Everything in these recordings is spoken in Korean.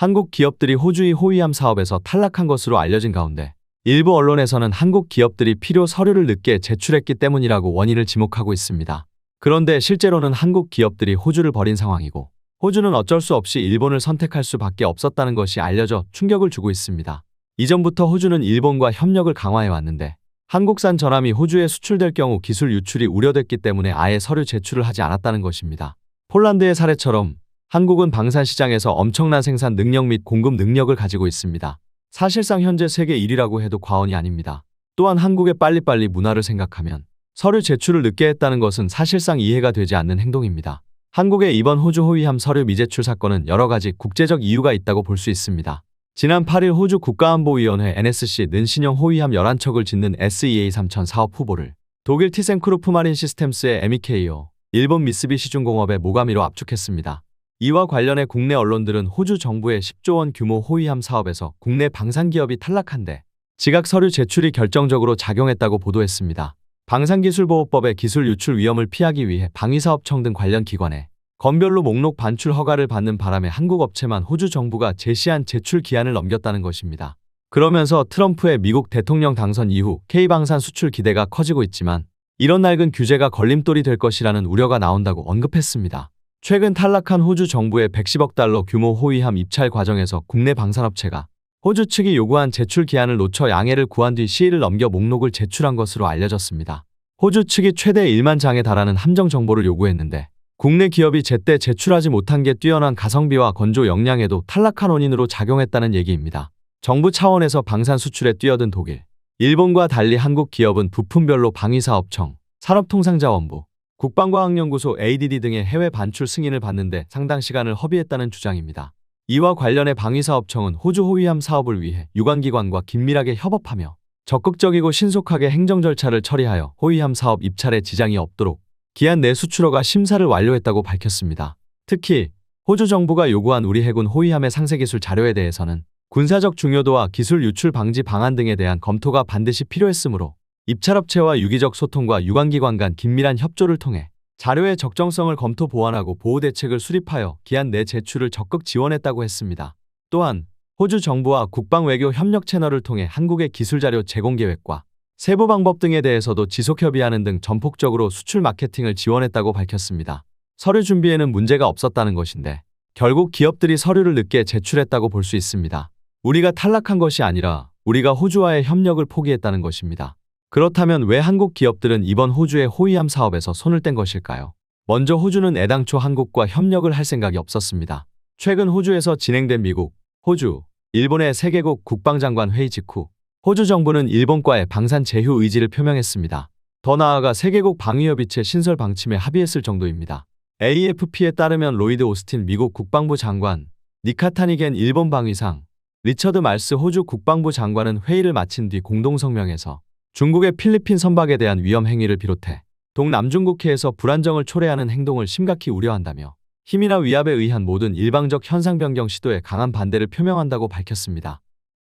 한국 기업들이 호주의 호위함 사업에서 탈락한 것으로 알려진 가운데 일부 언론에서는 한국 기업들이 필요 서류를 늦게 제출했기 때문이라고 원인을 지목하고 있습니다. 그런데 실제로는 한국 기업들이 호주를 버린 상황이고 호주는 어쩔 수 없이 일본을 선택할 수밖에 없었다는 것이 알려져 충격을 주고 있습니다. 이전부터 호주는 일본과 협력을 강화해 왔는데 한국산 전함이 호주에 수출될 경우 기술 유출이 우려됐기 때문에 아예 서류 제출을 하지 않았다는 것입니다. 폴란드의 사례처럼 한국은 방산 시장에서 엄청난 생산 능력 및 공급 능력을 가지고 있습니다. 사실상 현재 세계 1위라고 해도 과언이 아닙니다. 또한 한국의 빨리빨리 문화를 생각하면 서류 제출을 늦게 했다는 것은 사실상 이해가 되지 않는 행동입니다. 한국의 이번 호주 호위함 서류 미제출 사건은 여러 가지 국제적 이유가 있다고 볼 수 있습니다. 지난 8일 호주 국가안보위원회 NSC는 신형 호위함 11척을 짓는 SEA 3000 사업 후보를 독일 티센크루프 마린 시스템스의 MEKO, 일본 미쓰비시 중공업의 모가미로 압축했습니다. 이와 관련해 국내 언론들은 호주 정부의 10조 원 규모 호위함 사업에서 국내 방산기업이 탈락한 데 지각 서류 제출이 결정적으로 작용했다고 보도했습니다. 방산기술보호법의 기술 유출 위험을 피하기 위해 방위사업청 등 관련 기관에 건별로 목록 반출 허가를 받는 바람에 한국 업체만 호주 정부가 제시한 제출 기한을 넘겼다는 것입니다. 그러면서 트럼프의 미국 대통령 당선 이후 K방산 수출 기대가 커지고 있지만 이런 낡은 규제가 걸림돌이 될 것이라는 우려가 나온다고 언급했습니다. 최근 탈락한 호주 정부의 110억 달러 규모 호위함 입찰 과정에서 국내 방산업체가 호주 측이 요구한 제출 기한을 놓쳐 양해를 구한 뒤 시일을 넘겨 목록을 제출한 것으로 알려졌습니다. 호주 측이 최대 1만 장에 달하는 함정 정보를 요구했는데 국내 기업이 제때 제출하지 못한 게 뛰어난 가성비와 건조 역량에도 탈락한 원인으로 작용했다는 얘기입니다. 정부 차원에서 방산 수출에 뛰어든 독일, 일본과 달리 한국 기업은 부품별로 방위사업청, 산업통상자원부, 국방과학연구소 ADD 등의 해외 반출 승인을 받는데 상당 시간을 허비했다는 주장입니다. 이와 관련해 방위사업청은 호주 호위함 사업을 위해 유관기관과 긴밀하게 협업하며 적극적이고 신속하게 행정 절차를 처리하여 호위함 사업 입찰에 지장이 없도록 기한 내 수출허가 심사를 완료했다고 밝혔습니다. 특히 호주 정부가 요구한 우리 해군 호위함의 상세기술 자료에 대해서는 군사적 중요도와 기술 유출 방지 방안 등에 대한 검토가 반드시 필요했으므로 입찰업체와 유기적 소통과 유관기관 간 긴밀한 협조를 통해 자료의 적정성을 검토 보완하고 보호 대책을 수립하여 기한 내 제출을 적극 지원했다고 했습니다. 또한 호주 정부와 국방 외교 협력 채널을 통해 한국의 기술 자료 제공 계획과 세부 방법 등에 대해서도 지속 협의하는 등 전폭적으로 수출 마케팅을 지원했다고 밝혔습니다. 서류 준비에는 문제가 없었다는 것인데 결국 기업들이 서류를 늦게 제출했다고 볼 수 있습니다. 우리가 탈락한 것이 아니라 우리가 호주와의 협력을 포기했다는 것입니다. 그렇다면 왜 한국 기업들은 이번 호주의 호위함 사업에서 손을 뗀 것일까요? 먼저 호주는 애당초 한국과 협력을 할 생각이 없었습니다. 최근 호주에서 진행된 미국, 호주, 일본의 세계국 국방장관 회의 직후 호주 정부는 일본과의 방산 제휴 의지를 표명했습니다. 더 나아가 세계국 방위협의체 신설 방침에 합의했을 정도입니다. AFP에 따르면 로이드 오스틴 미국 국방부 장관, 니카타니겐 일본 방위상, 리처드 말스 호주 국방부 장관은 회의를 마친 뒤 공동성명에서 중국의 필리핀 선박에 대한 위험 행위를 비롯해 동남중국해에서 불안정을 초래하는 행동을 심각히 우려한다며 힘이나 위압에 의한 모든 일방적 현상 변경 시도에 강한 반대를 표명한다고 밝혔습니다.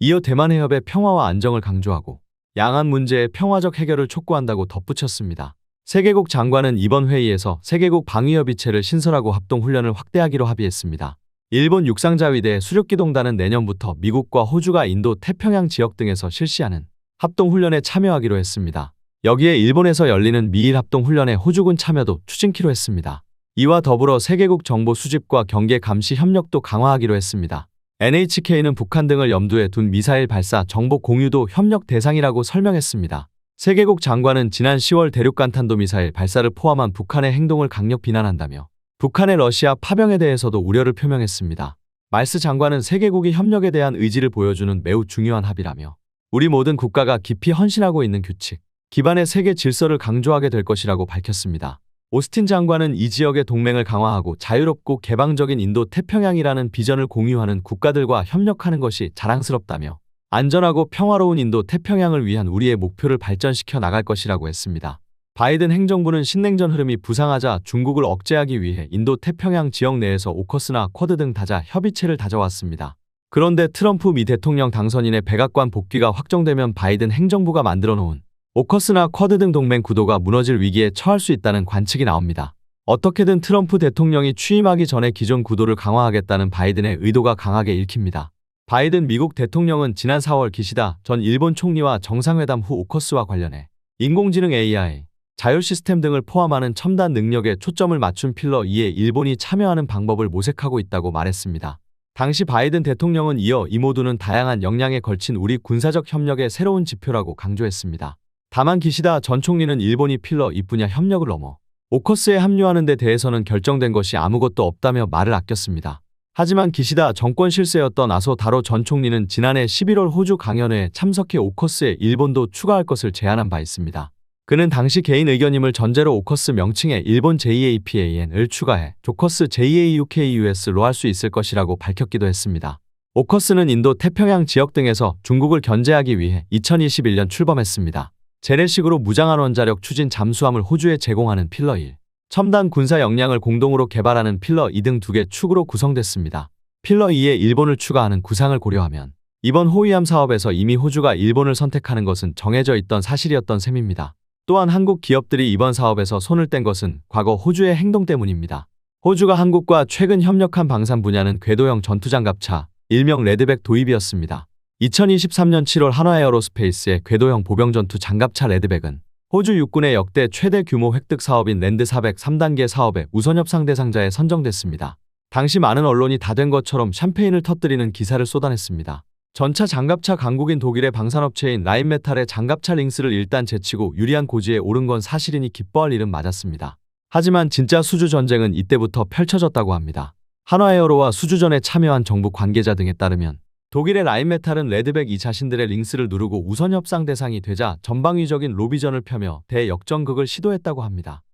이어 대만 해협의 평화와 안정을 강조하고 양안 문제의 평화적 해결을 촉구한다고 덧붙였습니다. 세계국 장관은 이번 회의에서 세계국 방위협의체를 신설하고 합동훈련을 확대하기로 합의했습니다. 일본 육상자위대 수륙기동단은 내년부터 미국과 호주가 인도 태평양 지역 등에서 실시하는 합동훈련에 참여하기로 했습니다. 여기에 일본에서 열리는 미일 합동훈련에 호주군 참여도 추진키로 했습니다. 이와 더불어 세계국 정보 수집과 경계 감시 협력도 강화하기로 했습니다. NHK는 북한 등을 염두에 둔 미사일 발사 정보 공유도 협력 대상이라고 설명했습니다. 세계국 장관은 지난 10월 대륙간탄도 미사일 발사를 포함한 북한의 행동을 강력 비난한다며 북한의 러시아 파병에 대해서도 우려를 표명했습니다. 말스 장관은 세계국이 협력에 대한 의지를 보여주는 매우 중요한 합의라며 우리 모든 국가가 깊이 헌신하고 있는 규칙, 기반의 세계 질서를 강조하게 될 것이라고 밝혔습니다. 오스틴 장관은 이 지역의 동맹을 강화하고 자유롭고 개방적인 인도 태평양이라는 비전을 공유하는 국가들과 협력하는 것이 자랑스럽다며 안전하고 평화로운 인도 태평양을 위한 우리의 목표를 발전시켜 나갈 것이라고 했습니다. 바이든 행정부는 신냉전 흐름이 부상하자 중국을 억제하기 위해 인도 태평양 지역 내에서 오커스나 쿼드 등 다자 협의체를 다져왔습니다. 그런데 트럼프 미 대통령 당선인의 백악관 복귀가 확정되면 바이든 행정부가 만들어 놓은 오커스나 쿼드 등 동맹 구도가 무너질 위기에 처할 수 있다는 관측이 나옵니다. 어떻게든 트럼프 대통령이 취임하기 전에 기존 구도를 강화하겠다는 바이든의 의도가 강하게 읽힙니다. 바이든 미국 대통령은 지난 4월 기시다 전 일본 총리와 정상회담 후 오커스와 관련해 인공지능 AI, 자율 시스템 등을 포함하는 첨단 능력에 초점을 맞춘 필러 2에 일본이 참여하는 방법을 모색하고 있다고 말했습니다. 당시 바이든 대통령은 이어 이 모두는 다양한 역량에 걸친 우리 군사적 협력의 새로운 지표라고 강조했습니다. 다만 기시다 전 총리는 일본이 필러 이 분야 협력을 넘어 오커스에 합류하는 데 대해서는 결정된 것이 아무것도 없다며 말을 아꼈습니다. 하지만 기시다 정권 실세였던 아소 다로 전 총리는 지난해 11월 호주 강연회에 참석해 오커스에 일본도 추가할 것을 제안한 바 있습니다. 그는 당시 개인 의견임을 전제로 오커스 명칭에 일본 JAPAN을 추가해 조커스 JAUKUS로 할 수 있을 것이라고 밝혔기도 했습니다. 오커스는 인도 태평양 지역 등에서 중국을 견제하기 위해 2021년 출범했습니다. 재래식으로 무장한 원자력 추진 잠수함을 호주에 제공하는 필러 1, 첨단 군사 역량을 공동으로 개발하는 필러 2 등 두 개 축으로 구성됐습니다. 필러 2에 일본을 추가하는 구상을 고려하면 이번 호위함 사업에서 이미 호주가 일본을 선택하는 것은 정해져 있던 사실이었던 셈입니다. 또한 한국 기업들이 이번 사업에서 손을 뗀 것은 과거 호주의 행동 때문입니다. 호주가 한국과 최근 협력한 방산 분야는 궤도형 전투장갑차, 일명 레드백 도입이었습니다. 2023년 7월 한화에어로스페이스의 궤도형 보병전투 장갑차 레드백은 호주 육군의 역대 최대 규모 획득 사업인 랜드 400 3단계 사업의 우선 협상 대상자에 선정됐습니다. 당시 많은 언론이 다 된 것처럼 샴페인을 터뜨리는 기사를 쏟아냈습니다. 전차 장갑차 강국인 독일의 방산업체인 라인메탈의 장갑차 링스를 일단 제치고 유리한 고지에 오른 건 사실이니 기뻐할 일은 맞았습니다. 하지만 진짜 수주 전쟁은 이때부터 펼쳐졌다고 합니다. 한화에어로와 수주전에 참여한 정부 관계자 등에 따르면 독일의 라인메탈은 레드백 이 자신들의 링스를 누르고 우선 협상 대상이 되자 전방위적인 로비전을 펴며 대역전극을 시도했다고 합니다.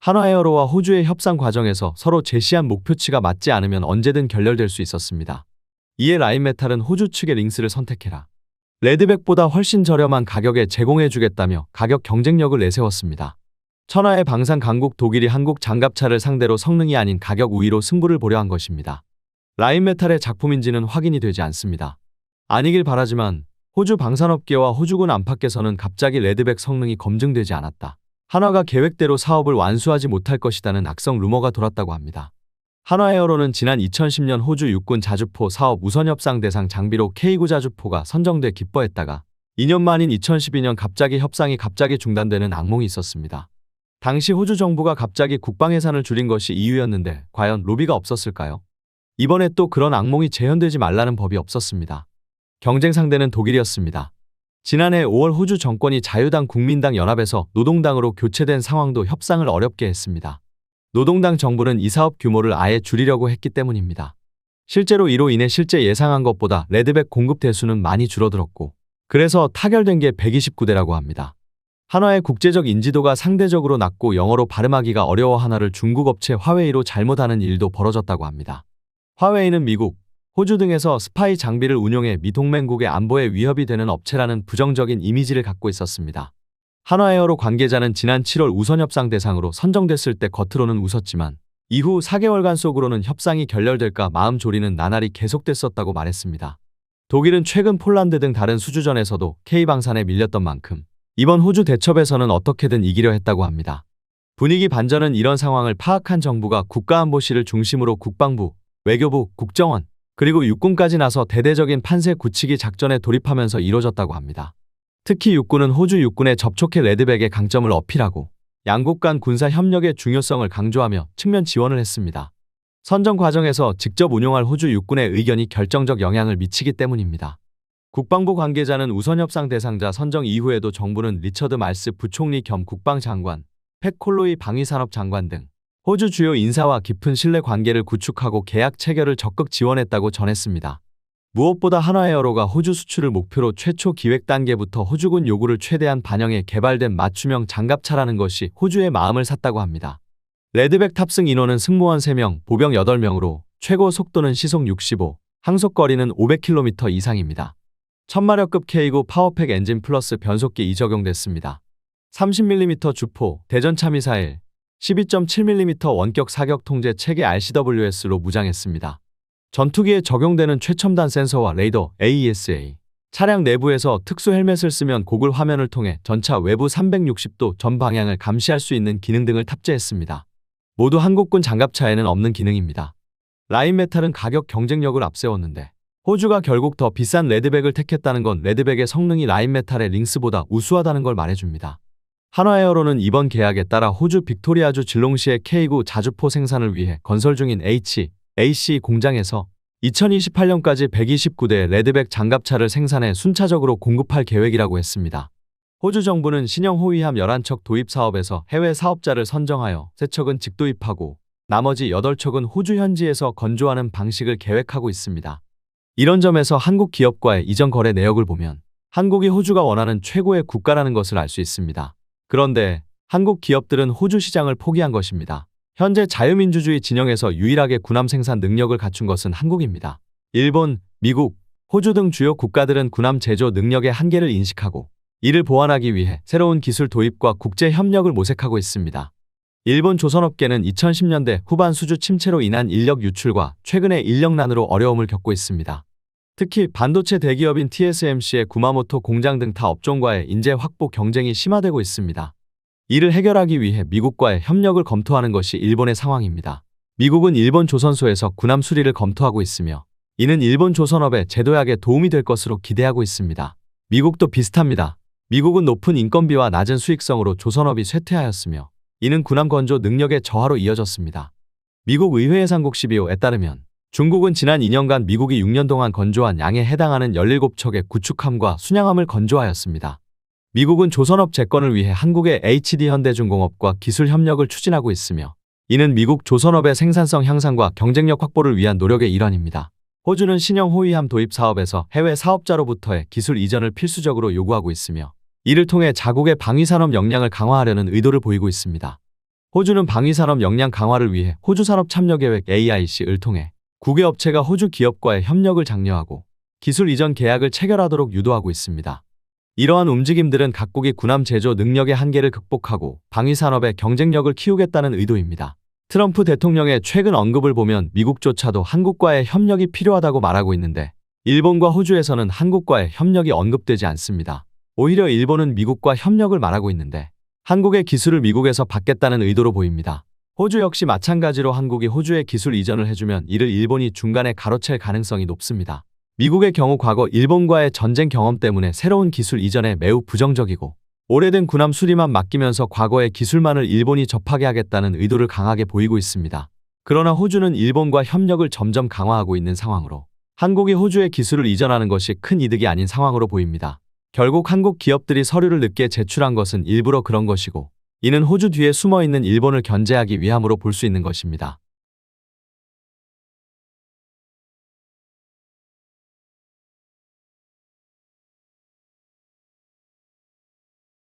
한화에어로와 호주의 협상 과정에서 서로 제시한 목표치가 맞지 않으면 언제든 결렬될 수 있었습니다. 이에 라인메탈은 호주 측의 링스를 선택해라. 레드백보다 훨씬 저렴한 가격에 제공해주겠다며 가격 경쟁력을 내세웠습니다. 천하의 방산 강국 독일이 한국 장갑차를 상대로 성능이 아닌 가격 우위로 승부를 보려 한 것입니다. 라인메탈의 작품인지는 확인이 되지 않습니다. 아니길 바라지만 호주 방산업계와 호주군 안팎에서는 갑자기 레드백 성능이 검증되지 않았다. 한화가 계획대로 사업을 완수하지 못할 것이다는 악성 루머가 돌았다고 합니다. 한화에어로는 지난 2010년 호주 육군 자주포 사업 우선 협상 대상 장비로 K9 자주포가 선정돼 기뻐했다가 2년 만인 2012년 갑자기 협상이 갑자기 중단되는 악몽이 있었습니다. 당시 호주 정부가 갑자기 국방 예산을 줄인 것이 이유였는데 과연 로비가 없었을까요? 이번에 또 그런 악몽이 재현되지 말라는 법이 없었습니다. 경쟁 상대는 독일이었습니다. 지난해 5월 호주 정권이 자유당 국민당 연합에서 노동당으로 교체된 상황도 협상을 어렵게 했습니다. 노동당 정부는 이 사업 규모를 아예 줄이려고 했기 때문입니다. 실제로 이로 인해 실제 예상한 것보다 레드백 공급 대수는 많이 줄어들었고 그래서 타결된 게 129대라고 합니다. 한화의 국제적 인지도가 상대적으로 낮고 영어로 발음하기가 어려워 하나를 중국 업체 화웨이로 잘못하는 일도 벌어졌다고 합니다. 화웨이는 미국, 호주 등에서 스파이 장비를 운용해 미동맹국의 안보에 위협이 되는 업체라는 부정적인 이미지를 갖고 있었습니다. 한화에어로 관계자는 지난 7월 우선 협상 대상으로 선정됐을 때 겉으로는 웃었지만 이후 4개월간 속으로는 협상이 결렬될까 마음 졸이는 나날이 계속됐었다고 말했습니다. 독일은 최근 폴란드 등 다른 수주전에서도 K방산에 밀렸던 만큼 이번 호주 대첩에서는 어떻게든 이기려 했다고 합니다. 분위기 반전은 이런 상황을 파악한 정부가 국가안보실을 중심으로 국방부, 외교부, 국정원, 그리고 육군까지 나서 대대적인 판세 굳히기 작전에 돌입하면서 이뤄졌다고 합니다. 특히 육군은 호주 육군에 접촉해 레드백의 강점을 어필하고 양국 간 군사 협력의 중요성을 강조하며 측면 지원을 했습니다. 선정 과정에서 직접 운용할 호주 육군의 의견이 결정적 영향을 미치기 때문입니다. 국방부 관계자는 우선 협상 대상자 선정 이후에도 정부는 리처드 말스 부총리 겸 국방장관, 팩 콜로이 방위산업 장관 등 호주 주요 인사와 깊은 신뢰 관계를 구축하고 계약 체결을 적극 지원했다고 전했습니다. 무엇보다 한화에어로가 호주 수출을 목표로 최초 기획 단계부터 호주군 요구를 최대한 반영해 개발된 맞춤형 장갑차라는 것이 호주의 마음을 샀다고 합니다. 레드백 탑승 인원은 승무원 3명, 보병 8명으로 최고 속도는 시속 65, 항속거리는 500km 이상입니다. 1000마력급 K9 파워팩 엔진 플러스 변속기 이 적용됐습니다. 30mm 주포, 대전차 미사일, 12.7mm 원격 사격 통제 체계 RCWS로 무장했습니다. 전투기에 적용되는 최첨단 센서와 레이더 AESA, 차량 내부에서 특수 헬멧을 쓰면 고글 화면을 통해 전차 외부 360도 전 방향을 감시할 수 있는 기능 등을 탑재했습니다. 모두 한국군 장갑차에는 없는 기능입니다. 라인메탈은 가격 경쟁력을 앞세웠는데 호주가 결국 더 비싼 레드백을 택했다는 건 레드백의 성능이 라인메탈의 링스보다 우수하다는 걸 말해줍니다. 한화에어로는 이번 계약에 따라 호주 빅토리아주 질롱시의 K9 자주포 생산을 위해 건설 중인 H, AC 공장에서 2028년까지 129대 레드백 장갑차를 생산해 순차적으로 공급할 계획이라고 했습니다. 호주 정부는 신형 호위함 11척 도입 사업에서 해외 사업자를 선정하여 3척은 직도입하고 나머지 8척은 호주 현지에서 건조하는 방식을 계획하고 있습니다. 이런 점에서 한국 기업과의 이전 거래 내역을 보면 한국이 호주가 원하는 최고의 국가라는 것을 알 수 있습니다. 그런데 한국 기업들은 호주 시장을 포기한 것입니다. 현재 자유민주주의 진영에서 유일하게 군함 생산 능력을 갖춘 것은 한국입니다. 일본, 미국, 호주 등 주요 국가들은 군함 제조 능력의 한계를 인식하고 이를 보완하기 위해 새로운 기술 도입과 국제 협력을 모색하고 있습니다. 일본 조선업계는 2010년대 후반 수주 침체로 인한 인력 유출과 최근의 인력난으로 어려움을 겪고 있습니다. 특히 반도체 대기업인 TSMC의 구마모토 공장 등 타 업종과의 인재 확보 경쟁이 심화되고 있습니다. 이를 해결하기 위해 미국과의 협력을 검토하는 것이 일본의 상황입니다. 미국은 일본 조선소에서 군함 수리를 검토하고 있으며 이는 일본 조선업의 제도약에 도움이 될 것으로 기대하고 있습니다. 미국도 비슷합니다. 미국은 높은 인건비와 낮은 수익성으로 조선업이 쇠퇴하였으며 이는 군함 건조 능력의 저하로 이어졌습니다. 미국 의회 예산국 12호에 따르면 중국은 지난 2년간 미국이 6년 동안 건조한 양에 해당하는 17척의 구축함과 순양함을 건조하였습니다. 미국은 조선업 재건을 위해 한국의 HD 현대중공업과 기술 협력을 추진하고 있으며 이는 미국 조선업의 생산성 향상과 경쟁력 확보를 위한 노력의 일환입니다. 호주는 신형 호위함 도입 사업에서 해외 사업자로부터의 기술 이전을 필수적으로 요구하고 있으며 이를 통해 자국의 방위산업 역량을 강화하려는 의도를 보이고 있습니다. 호주는 방위산업 역량 강화를 위해 호주산업 참여계획 AIC를 통해 국외 업체가 호주 기업과의 협력을 장려하고 기술 이전 계약을 체결하도록 유도하고 있습니다. 이러한 움직임들은 각국이 군함 제조 능력의 한계를 극복하고 방위산업의 경쟁력을 키우겠다는 의도입니다. 트럼프 대통령의 최근 언급을 보면 미국조차도 한국과의 협력이 필요하다고 말하고 있는데 일본과 호주에서는 한국과의 협력이 언급되지 않습니다. 오히려 일본은 미국과 협력을 말하고 있는데 한국의 기술을 미국에서 받겠다는 의도로 보입니다. 호주 역시 마찬가지로 한국이 호주에 기술 이전을 해주면 이를 일본이 중간에 가로챌 가능성이 높습니다. 미국의 경우 과거 일본과의 전쟁 경험 때문에 새로운 기술 이전에 매우 부정적이고 오래된 군함 수리만 맡기면서 과거의 기술만을 일본이 접하게 하겠다는 의도를 강하게 보이고 있습니다. 그러나 호주는 일본과 협력을 점점 강화하고 있는 상황으로 한국이 호주의 기술을 이전하는 것이 큰 이득이 아닌 상황으로 보입니다. 결국 한국 기업들이 서류를 늦게 제출한 것은 일부러 그런 것이고 이는 호주 뒤에 숨어 있는 일본을 견제하기 위함으로 볼 수 있는 것입니다.